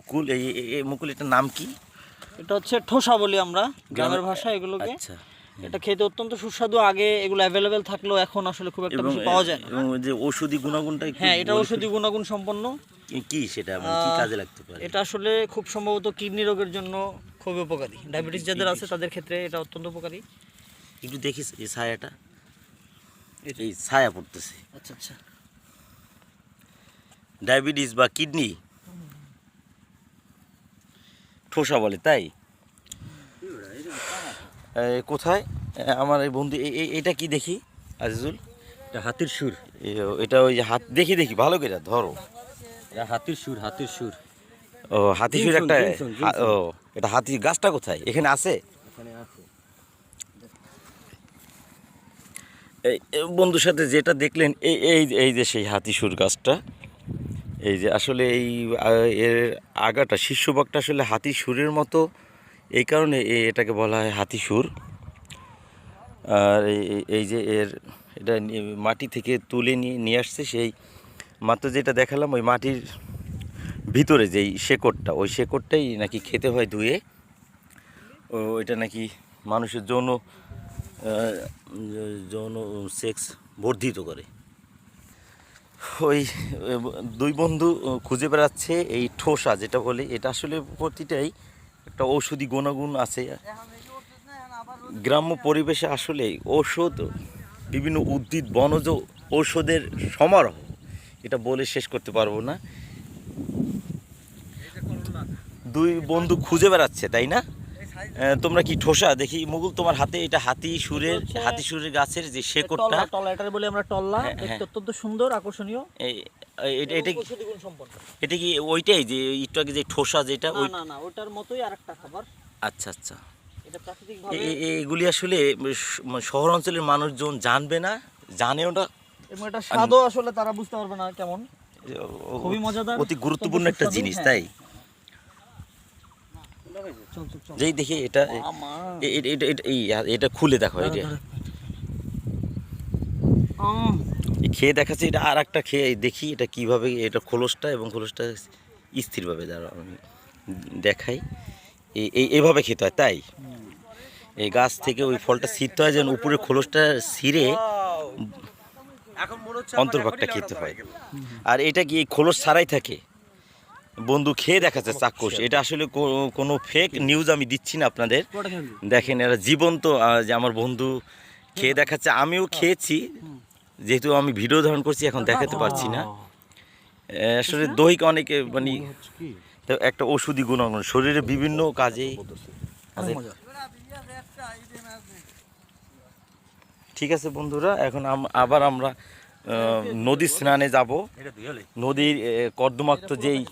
মুকুল এই মুকুল এটার নাম কি? এটা হচ্ছে ঠোসা বলি আমরা গ্রামের ভাষা এগুলোকে। আচ্ছা। এটা খেতে অত্যন্ত সুস্বাদু আগে এগুলো অ্যাভেলেবেল থাকলেও এখন আসলে খুব একটা বেশি পাওয়া যায় না। এবং যে ঔষধি গুণাগুণটা হ্যাঁ এটা ঔষধি গুণাগুণ সম্পন্ন। কি- সেটা? মানে কি কাজে লাগতে পারে? এটা আসলে খুব সম্ভবত কিডনি রোগের জন্য খুবই উপকারী। ডায়াবেটিস যাদের আছে তাদের ক্ষেত্রে এটা অত্যন্ত উপকারী। একটু দেখিস এই ছায়াটা। এই ছায়া পড়তেছে। আচ্ছা আচ্ছা। ডায়াবেটিস বা কিডনি ঠোসা বলে তাই? কোথায়? আমার এই বন্ধু এটা কি দেখি? আজিজুল? এটা হাতির সুর। এটা ওই যে হাত দেখি দেখি ভালো করে ধরো। এটা হাতির সুর হাতির সুর। ও হাতি সুর একটা ও এটা হাতি গাছটা কোথায়? এখানে আছে? এই এই বন্ধুর সাথে যেটা দেখলেন এই এই এই যে সেই হাতি সুর গাছটা। এই যে আসলে এই এর আগাটা শীর্ষভাগটা আসলে হাতি সুরের মতো। এই কারণে এটাকে বলা হয় হাতি সুর। আর এই- যে এর, এটা মাটি থেকে তুলে নিয়ে নিয়ে আসছে সেই, মাত্র যেটা দেখালাম, ওই মাটির ভিতরে যেই শেকড়টা, ওই শেকড়টাই নাকি খেতে হয় ধুয়ে। ও, এটা নাকি মানুষের যৌন যৌন সেক্স বর্ধিত করে। ওই দুই বন্ধু খুঁজে বেড়াচ্ছে এই ঠোসা, যেটা বলে। এটা আসলে প্রতিটাই একটা ঔষধি গুণাগুণ আছে। গ্রাম্য পরিবেশে আসলে ঔষধ, বিভিন্ন উদ্ভিদ, বনজ ঔষধের সমারোহ, এটা বলে শেষ করতে পারব না। দুই বন্ধু খুঁজে বেড়াচ্ছে, তাই না? তোমরা কি ঠোসা? দেখি মুগুল তোমার হাতে এটা হাতি সুরের হাতি সুরের গাছের যে শেকড়টা। টল্লা টল্লা এটার আমরা টল্লা। হ্যাঁ, দেখতে হ্যাঁ। অত্যন্ত সুন্দর আকর্ষণীয়। এই- এটা এটা কি- ঔষধি গুণ সম্পন্ন। এটা কি ওইটাই যে একটু আগে যে ঠোসা যেটা না না না ওটার মতোই আরেকটা খাবার। আচ্ছা আচ্ছা। এগুলি আসলে মানে শহর অঞ্চলের মানুষজন জানবে না জানেও না এবং এটা স্বাদও আসলে তারা বুঝতে পারবে না কেমন। খুবই মজাদার, অতি গুরুত্বপূর্ণ একটা জিনিস হ্যাঁ। তাই? যেই দেখি এটা এটা এটা- এই এটা খুলে দেখো এটা খেয়ে দেখাচ্ছে এটা আর একটা খেয়ে দেখি এটা কীভাবে এটা খোলসটা এবং খোলসটা স্থিরভাবে দাঁড়া আমি দেখাই। এই- এই এভাবে খেতে হয় তাই? এই গাছ থেকে ওই ফলটা ছিঁড়তে হয় যেন উপরে খোলসটা ছিঁড়ে অন্তর্ভাগটা খেতে হয়। আর এটা কি এই খোলস ছাড়াই থাকে? বন্ধু খেয়ে দেখাচ্ছে চাক্ষুষ। এটা আসলে কোনো ফেক নিউজ আমি দিচ্ছি না আপনাদের। দেখেন এরা জীবন্ত যে আমার বন্ধু খেয়ে দেখাচ্ছে। আমিও খেয়েছি যেহেতু আমি ভিডিও ধারণ করছি এখন দেখাতে পারছি না। আসলে দৈহিক অনেকে মানে তো একটা ওষুধি গুণাগুণ শরীরে বিভিন্ন কাজে কাজে- ঠিক আছে বন্ধুরা এখন আবার আমরা নদী স্নানে যাব। নদীর কর্দমাক্ত যেই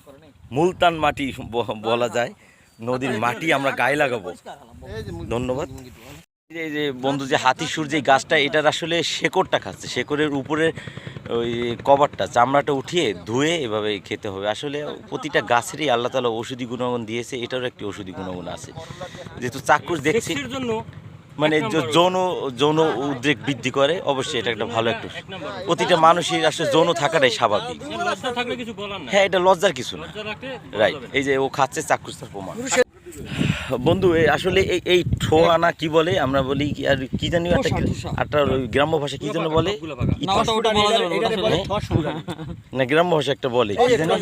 মুলতান মাটি বলা যায়। নদীর মাটি আমরা গায়ে লাগাবো। ধন্যবাদ। এই যে বন্ধু যে হাতি সুর যে গাছটা এটার আসলে শেকড়টা খাচ্ছে। শেকড়ের উপরে ওই কভারটা চামড়াটা উঠিয়ে ধুয়ে এভাবে খেতে হবে। আসলে প্রতিটা গাছেরই আল্লাহ তালা ওষুধি গুণগুণ দিয়েছে এটারও একটি ওষুধি গুণগুণ আছে। যেহেতু চাক্ষুষ দেখছি জন্য মানে যৌন যৌন উদ্রেক বৃদ্ধি করে অবশ্যই এটা একটা ভালো একটা প্রতিটা মানুষের আসলে যৌন থাকাটাই স্বাভাবিক। লজ্জা থাকলে কিছু বলার নাই। হ্যাঁ এটা লজ্জার কিছু না। রাইট এই যে ও খাচ্ছে চাক্ষুষ তার প্রমাণ। বন্ধু আসলে এই এই ঠোয়ানা কি বলে? আমরা বলি কি আর কি জানি একটা গ্রাম্য ভাষা কি যেন বলে? না গ্রাম্য ভাষা একটা বলে। জানি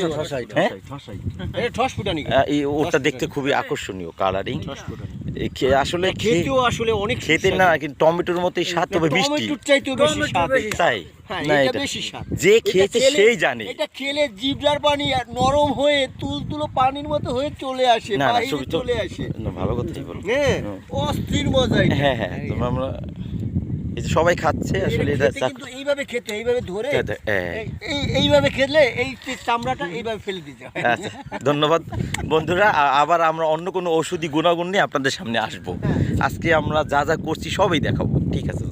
হ্যাঁ? ওটা দেখতে খুবই আকর্ষণীয় কালারিং আসলে খেয়ে- খেতেও আসলে অনেক খেতে না কিন্তু টমেটোর মতোই স্বাদ তবে মিষ্টি। চাইতেও বেশি স্বাদ। তাই? হ্যাঁ, না এটা এটা বেশি স্বাদ। যে খেয়েছে খেলে- সেই জানে। এটা খেলে জিভটার পানি আর নরম হয়ে তুলতুলো পানির মতো হয়ে চলে আসে না চলে আসে। ভালো কথাই বলো। হ্যাঁ অস্থির মজা হ্যাঁ হ্যাঁ তোমরা আমরা এই যে সবাই খাচ্ছে আসলে এটা কিন্তু এইভাবে খেতে এইভাবে ধরে হ্যাঁ। এই- এই- এইভাবে খেলে এই চামড়াটা এইভাবে ফেলে দিতে হয়। আচ্ছা ধন্যবাদ। বন্ধুরা আবার আমরা অন্য কোনো ঔষধি গুণাগুণ নিয়ে আপনাদের সামনে আসব। আজকে আমরা যা যা করছি সবই দেখাবো। ঠিক আছে